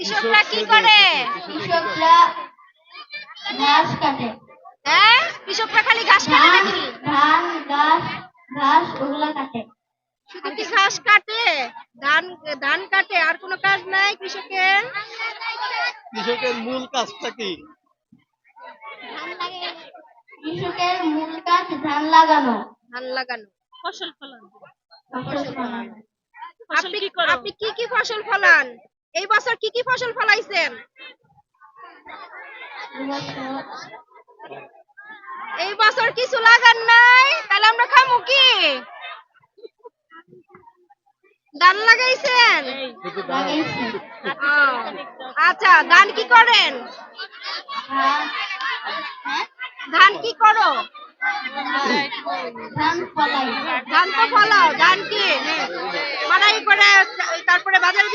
কৃষকরা কি করে? কৃষকরা ঘাস কাটে। হ্যাঁ? কৃষকরা খালি ঘাস কাটে নাকি? ধান ঘাস ঘাস ওগুলা কাটে। শুধু কি ঘাস কাটে? ধান ধান কাটে আর কোনো কাজ নাই কৃষকের? কৃষকের মূল কাজটা কি? কৃষকের মূল কাজ ধান লাগানো। ধান লাগানো। ফসল ফলান। আপনি কি কি ফসল ফলান? এই বছর কি কি ফসল ফলাইছেন? এই বছর কিছু লাগান নাই, তাহলে আমরা খামু কি? ধান লাগাইছেন? আচ্ছা ধান কি করেন? ধান কি করো? ধান তো ফলাও, ধান কি? মারাই করে তারপরে বাজারে